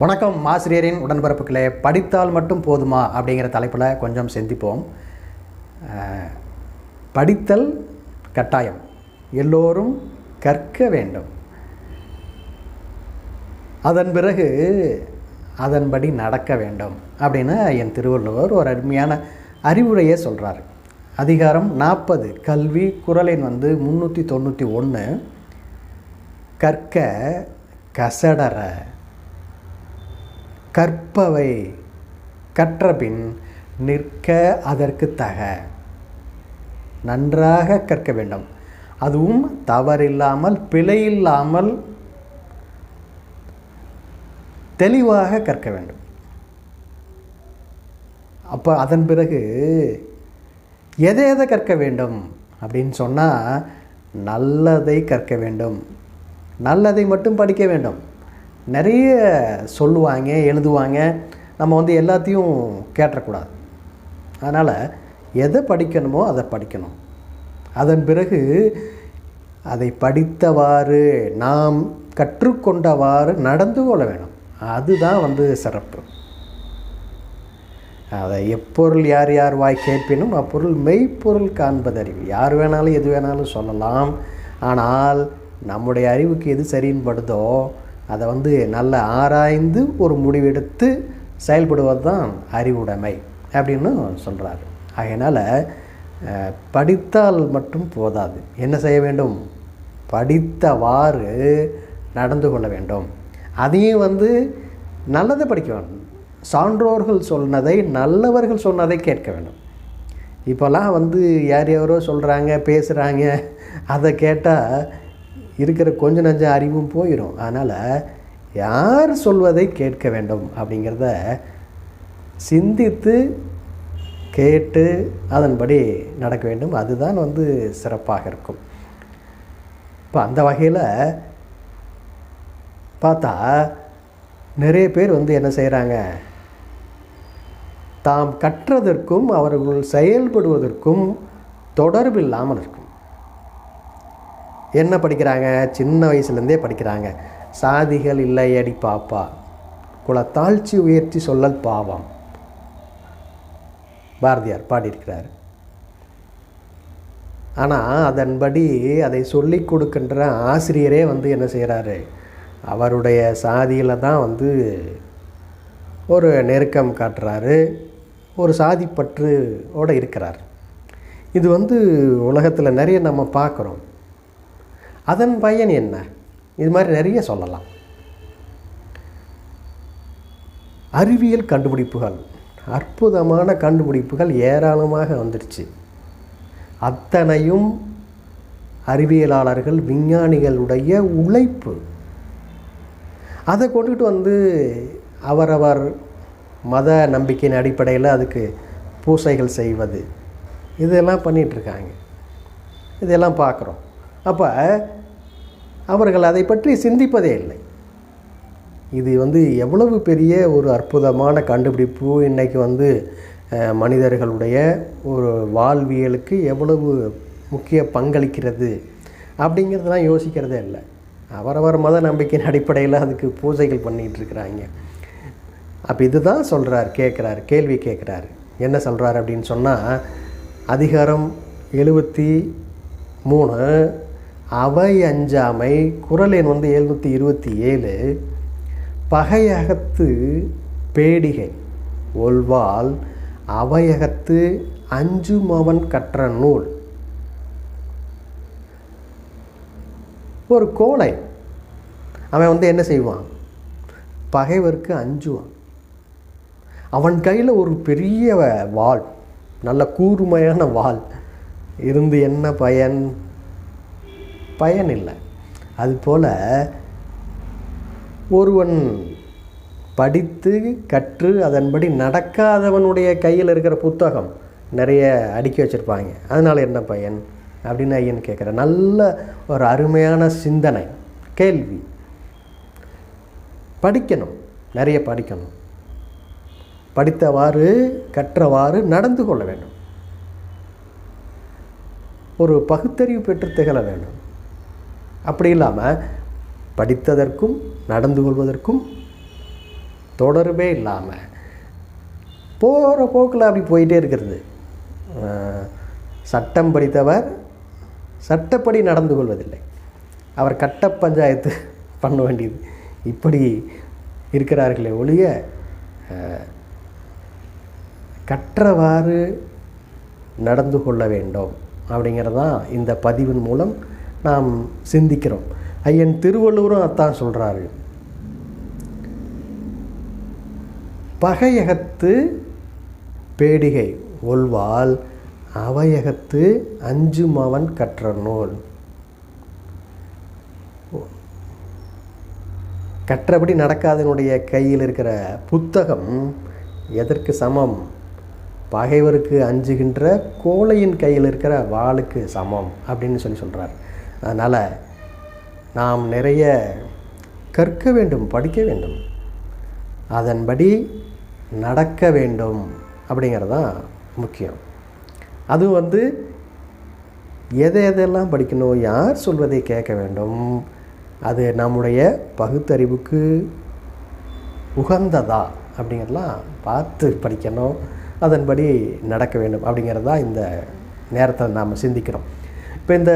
வணக்கம் ஆசிரியரின் உடன்பிறப்புகளே. படித்தால் மட்டும் போதுமா? அப்படிங்கிற தலைப்பில் கொஞ்சம் சிந்திப்போம். படித்தல் கட்டாயம். எல்லோரும் கற்க வேண்டும். அதன் பிறகு அதன்படி நடக்க வேண்டும் அப்படின்னு என் திருவள்ளுவர் ஒரு அருமையான அறிவுரையை சொல்கிறார் அதிகாரம் நாற்பது கல்வி குரலின் வந்து முந்நூற்றி தொண்ணூற்றி ஒன்று கற்க கசடற. கற்பவை. கற்றபின் நிற்க அதற்கு தக. நன்றாக கற்க வேண்டும். அதுவும் தவறில்லாமல் பிழையில்லாமல் தெளிவாக கற்க வேண்டும். அப்போ அதன் பிறகு எதை எதை கற்க வேண்டும் அப்படின்னு சொன்னால் நல்லதை கற்க வேண்டும். நல்லதை மட்டும் படிக்க வேண்டும். நிறைய சொல்லுவாங்க எழுதுவாங்க. நம்ம வந்து எல்லாத்தையும் கேட்டக்கூடாது அதனால் எதை படிக்கணுமோ அதை படிக்கணும். அதன் பிறகு அதை படித்தவாறு நாம் கற்றுக்கொண்டவாறு நடந்து கொள்ள வேணும். அதுதான் வந்து சிறப்பு. அதை எப்பொருள் யார் யார் வாய் கேட்பினும் அப்பொருள் மெய்ப்பொருள் காண்பதறிவு. யார் வேணாலும் எது வேணாலும் சொல்லலாம். ஆனால் நம்முடைய அறிவுக்கு எது சரின்னு படுதோ அதை வந்து நல்ல ஆராய்ந்து ஒரு முடிவெடுத்து செயல்படுவது தான் அறிவுடைமை அப்படின்னு சொல்கிறாரு அதனால் படித்தால் மட்டும் போதாது. என்ன செய்ய வேண்டும்? படித்தவாறு நடந்து கொள்ள வேண்டும். அதையும் வந்து நல்லதை படிக்க வேண்டும். சான்றோர்கள் சொன்னதை நல்லவர்கள் சொன்னதை கேட்க வேண்டும். இப்போல்லாம் வந்து யார் யாரோ சொல்கிறாங்க பேசுகிறாங்க அதை கேட்டால் இருக்கிற கொஞ்ச நஞ்ச அறிவும் போயிடும் அதனால் யார் சொல்வதை கேட்க வேண்டும் அப்படிங்கிறத சிந்தித்து கேட்டு அதன்படி நடக்க வேண்டும். அதுதான் வந்து சிறப்பாக இருக்கும். இப்போ அந்த வகையில் பார்த்தா நிறைய பேர் வந்து என்ன செய்கிறாங்க தாம் கற்றதற்கும் அவர்கள் செயல்படுவதற்கும் தொடர்பு இல்லாமல் இருக்கும். என்ன படிக்கிறாங்க? சின்ன வயசுலேருந்தே படிக்கிறாங்க. சாதிகள் இல்லையடி பாப்பா. குலத்தாழ்ச்சி உயர்த்தி சொல்லல் பாவம். பாரதியார் பாடியிருக்கிறார். ஆனால் அதன்படி அதை சொல்லிக் கொடுக்கின்ற ஆசிரியரே வந்து என்ன செய்கிறாரு அவருடைய சாதியில் தான் வந்து ஒரு நெருக்கம் காட்டுறாரு. ஒரு சாதிப்பற்று ஓட இருக்கிறார். இது வந்து உலகத்தில் நிறைய நம்ம பார்க்குறோம். அதன் பயன் என்ன? இது மாதிரி நிறைய சொல்லலாம். அறிவியல் கண்டுபிடிப்புகள் அற்புதமான கண்டுபிடிப்புகள் ஏராளமாக வந்துடுச்சு. அத்தனையும் அறிவியலாளர்கள் விஞ்ஞானிகளுடைய உழைப்பு. அதை கொண்டுகிட்டு வந்து அவரவர் மத நம்பிக்கையின் அடிப்படையில் அதுக்கு பூசைகள் செய்வது. இதெல்லாம் பண்ணிகிட்ருக்காங்க இதெல்லாம் பார்க்குறோம். அப்போ அவர்கள் அதை பற்றி சிந்திப்பதே இல்லை. இது வந்து எவ்வளவு பெரிய ஒரு அற்புதமான கண்டுபிடிப்பு. இன்றைக்கி வந்து மனிதர்களுடைய ஒரு வாழ்வியலுக்கு எவ்வளவு முக்கிய பங்களிக்கிறது அப்படிங்கிறதெல்லாம் யோசிக்கிறதே இல்லை. அவரவர் மத நம்பிக்கையின் அடிப்படையில் அதுக்கு பூஜைகள் பண்ணிகிட்டு இருக்கிறாங்க. அப்போ இதுதான் சொல்கிறார் கேட்குறாரு கேள்வி கேட்குறாரு. என்ன சொல்கிறார் அப்படின்னு சொன்னால் அதிகாரம் எழுபத்தி மூணு அவை அஞ்சாமை குறள் எண் வந்து எழுநூற்றி இருபத்தி ஏழு பகையகத்து பேடிகை ஒல்வால் அவையகத்து அஞ்சுமவன் கற்ற நூல். ஒரு கோழை அவன் வந்து என்ன செய்வான்? பகைவருக்கு அஞ்சுவான். அவன் கையில் ஒரு பெரிய வாள் நல்ல கூர்மையான வாள். இருந்து என்ன பயன்? பயன் இல்லை அதுபோல் ஒருவன் படித்து கற்று அதன்படி நடக்காதவனுடைய கையில் இருக்கிற புத்தகம் நிறைய அடுக்கி வச்சுருப்பாங்க. அதனால் என்ன பயன்? அப்படின்னு ஐயன் கேட்குறேன் நல்ல ஒரு அருமையான சிந்தனை கேள்வி. படிக்கணும் நிறைய படிக்கணும். படித்தவாறு கற்றவாறு நடந்து கொள்ள வேண்டும். ஒரு பகுத்தறிவு பெற்று திகழ வேண்டும். அப்படி இல்லாமல் படித்ததற்கும் நடந்து கொள்வதற்கும் தொடர்பே இல்லாமல் போகிற போக்கில் அப்படி போயிட்டே இருக்கிறது. சட்டம் படித்தவர் சட்டப்படி நடந்து கொள்வதில்லை. அவர் கட்ட பஞ்சாயத்து பண்ண வேண்டியது இப்படி இருக்கிறார்களே ஒழிய கற்றவாறு நடந்து கொள்ள வேண்டும் அப்படிங்கிறதான் இந்த பதிவின் மூலம் நாம் சிந்திக்கிறோம். ஐயன் திருவள்ளுவரும் அதான் சொல்கிறாரு பகையகத்து பேடிகை ஒல்வால் அவையகத்து அஞ்சுமவன் கற்ற நூல் கற்றபடி நடக்காதனுடைய கையில் இருக்கிற புத்தகம் எதற்கு சமம்? பகைவருக்கு அஞ்சுகின்ற கோழையின் கையில் இருக்கிற வாளுக்கு சமம் அப்படின்னு சொல்லி சொல்கிறார் அதனால் நாம் நிறைய கற்க வேண்டும் படிக்க வேண்டும். அதன்படி நடக்க வேண்டும் அப்படிங்கிறது தான் முக்கியம். அதுவும் வந்து எதை எதெல்லாம் படிக்கணும் யார் சொல்வதை கேட்க வேண்டும். அது நம்முடைய பகுத்தறிவுக்கு உகந்ததா அப்படிங்கிறதெல்லாம் பார்த்து படிக்கணும். அதன்படி நடக்க வேண்டும் அப்படிங்கிறது தான் இந்த நேரத்தை நாம் சிந்திக்கிறோம். இப்போ இந்த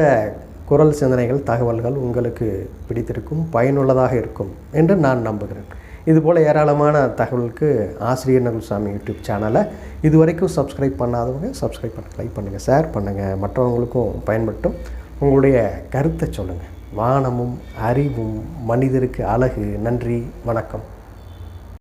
குரல் சிந்தனைகள் தகவல்கள் உங்களுக்கு பிடித்திருக்கும் பயனுள்ளதாக இருக்கும் என்று நான் நம்புகிறேன். இதுபோல் ஏராளமான தகவலுக்கு ஆசிரியர் நகுல்சாமி யூடியூப் சேனலை இது வரைக்கும் சப்ஸ்கிரைப் பண்ணாதவங்க சப்ஸ்கிரைப் பண்ண லைக் பண்ணுங்கள் ஷேர் பண்ணுங்கள் மற்றவங்களுக்கும் பயன்பட்டும் உங்களுடைய கருத்தை சொல்லுங்கள் வானமும் அறிவும் மனிதருக்கு அழகு. நன்றி வணக்கம்.